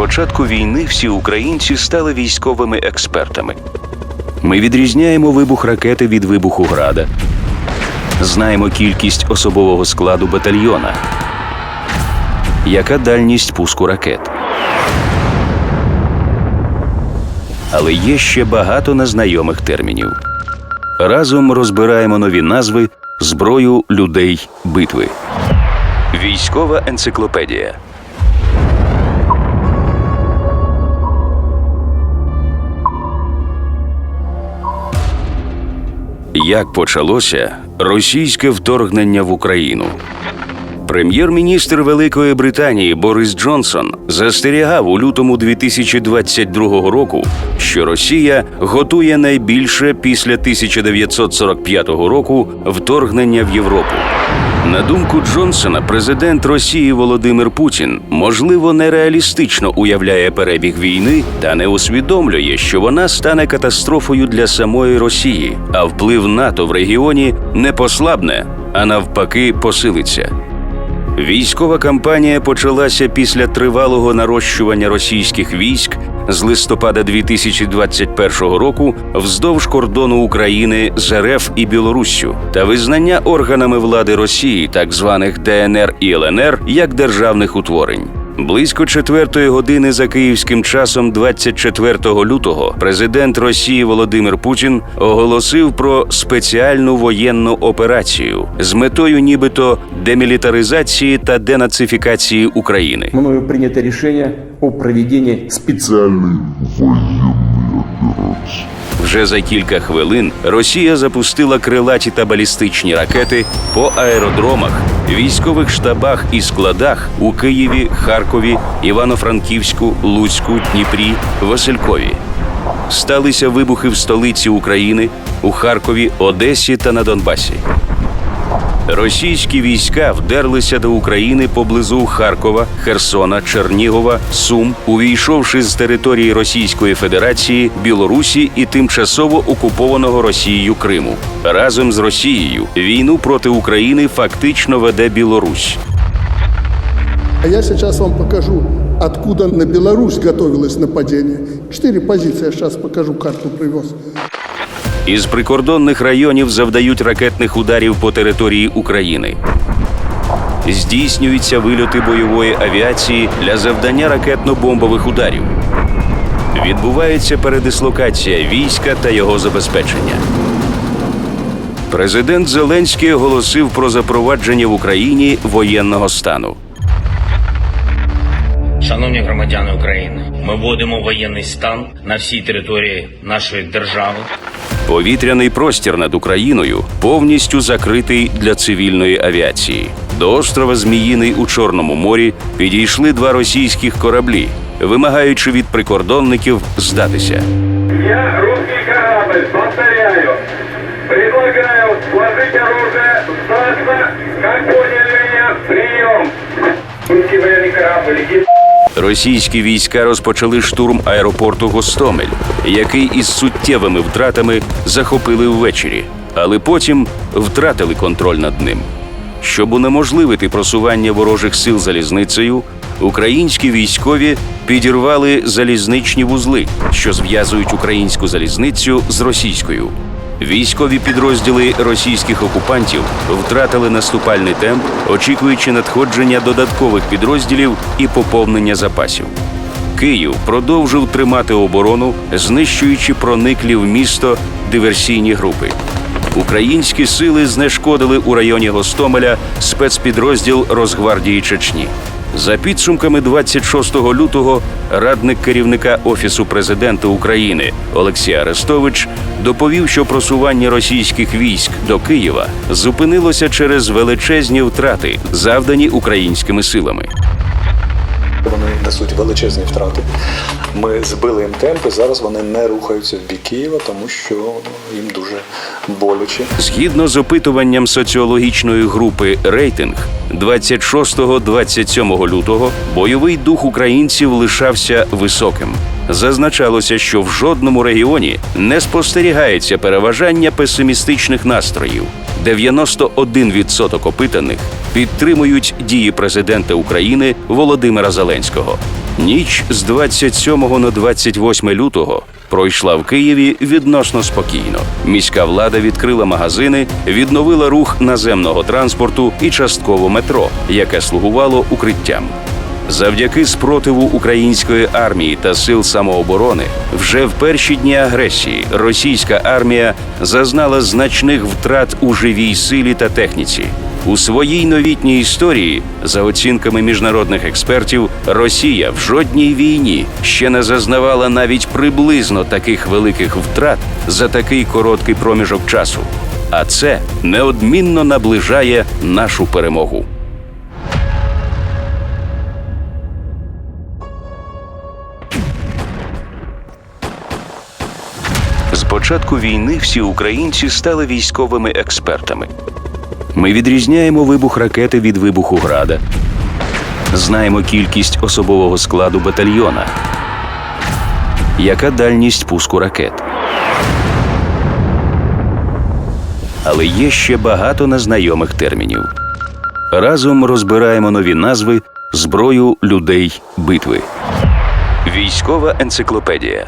початку війни всі українці стали військовими експертами. Ми відрізняємо вибух ракети від вибуху града, знаємо кількість особового складу батальйона, яка дальність пуску ракет. Але є ще багато незнайомих термінів. Разом розбираємо нові назви, зброю людей битви. Військова енциклопедія. Як почалося російське вторгнення в Україну? Прем'єр-міністр Великої Британії Борис Джонсон застерігав у лютому 2022 року, що Росія готує найбільше після 1945 року вторгнення в Європу. На думку Джонсона, президент Росії Володимир Путін можливо нереалістично уявляє перебіг війни та не усвідомлює, що вона стане катастрофою для самої Росії, а вплив НАТО в регіоні не послабне, а навпаки, посилиться. Військова кампанія почалася після тривалого нарощування російських військ з листопада 2021 року вздовж кордону України з РФ і Білоруссю та визнання органами влади Росії, так званих ДНР і ЛНР, як державних утворень. Близько четвертої години за київським часом, 24 лютого, президент Росії Володимир Путін оголосив про спеціальну воєнну операцію з метою, нібито демілітаризації та денацифікації України. мною принято решение о проведении специальной Вже за кілька хвилин Росія запустила крилаті та балістичні ракети по аеродромах, військових штабах і складах у Києві, Харкові, Івано-Франківську, Луцьку, Дніпрі, Василькові. Сталися вибухи в столиці України у Харкові, Одесі та на Донбасі. Російські війська вдерлися до України поблизу Харкова, Херсона, Чернігова, Сум, увійшовши з території Російської Федерації, Білорусі і тимчасово окупованого Росією Криму. Разом з Росією війну проти України фактично веде Білорусь. А я сейчас вам покажу, откуда на Беларусь готовилось нападение. Четыре позиции, я сейчас покажу, карту привез. Із прикордонних районів завдають ракетних ударів по території України. Здійснюються вильоти бойової авіації для завдання ракетно-бомбових ударів. Відбувається передислокація війська та його забезпечення. Президент Зеленський оголосив про запровадження в Україні воєнного стану. Шановні громадяни України, ми вводимо воєнний стан на всій території нашої держави. Повітряний простір над Україною повністю закритий для цивільної авіації. До острова Зміїний у Чорному морі підійшли два російських кораблі, вимагаючи від прикордонників здатися. Я русский корабль, повторяю. Предлагаю сложить оружие, сдаться. Как поняли меня? Прием. Русский военный корабль, Російські війська розпочали штурм аеропорту Гостомель, який із суттєвими втратами захопили ввечері, але потім втратили контроль над ним. Щоб унеможливити просування ворожих сил залізницею, українські військові підірвали залізничні вузли, що зв'язують українську залізницю з російською. Військові підрозділи російських окупантів втратили наступальний темп, очікуючи надходження додаткових підрозділів і поповнення запасів. Київ продовжив тримати оборону, знищуючи прониклі в місто диверсійні групи. Українські сили знешкодили у районі Гостомеля спецпідрозділ Росгвардії Чечні. За підсумками 26 лютого радник керівника Офісу президента України Олексій Арестович доповів, що просування російських військ до Києва зупинилося через величезні втрати, завдані українськими силами. Вони несуть величезні втрати. Ми збили їм темпи. Зараз вони не рухаються в бік Києва, тому що їм дуже боляче. Згідно з опитуванням соціологічної групи Рейтинг 26-27 лютого бойовий дух українців лишався високим. Зазначалося, що в жодному регіоні не спостерігається переважання песимістичних настроїв. 91% опитаних підтримують дії президента України Володимира Зеленського. Ніч з 27 на 28 лютого пройшла в Києві відносно спокійно. Міська влада відкрила магазини, відновила рух наземного транспорту і частково метро, яке слугувало укриттям. Завдяки спротиву української армії та сил самооборони вже в перші дні агресії російська армія зазнала значних втрат у живій силі та техніці. У своїй новітній історії, за оцінками міжнародних експертів, Росія в жодній війні ще не зазнавала навіть приблизно таких великих втрат за такий короткий проміжок часу. А це неодмінно наближає нашу перемогу. Початку війни всі українці стали військовими експертами. Ми відрізняємо вибух ракети від вибуху града, знаємо кількість особового складу батальйона, яка дальність пуску ракет. Але є ще багато незнайомих термінів. Разом розбираємо нові назви зброю людей битви. Військова енциклопедія.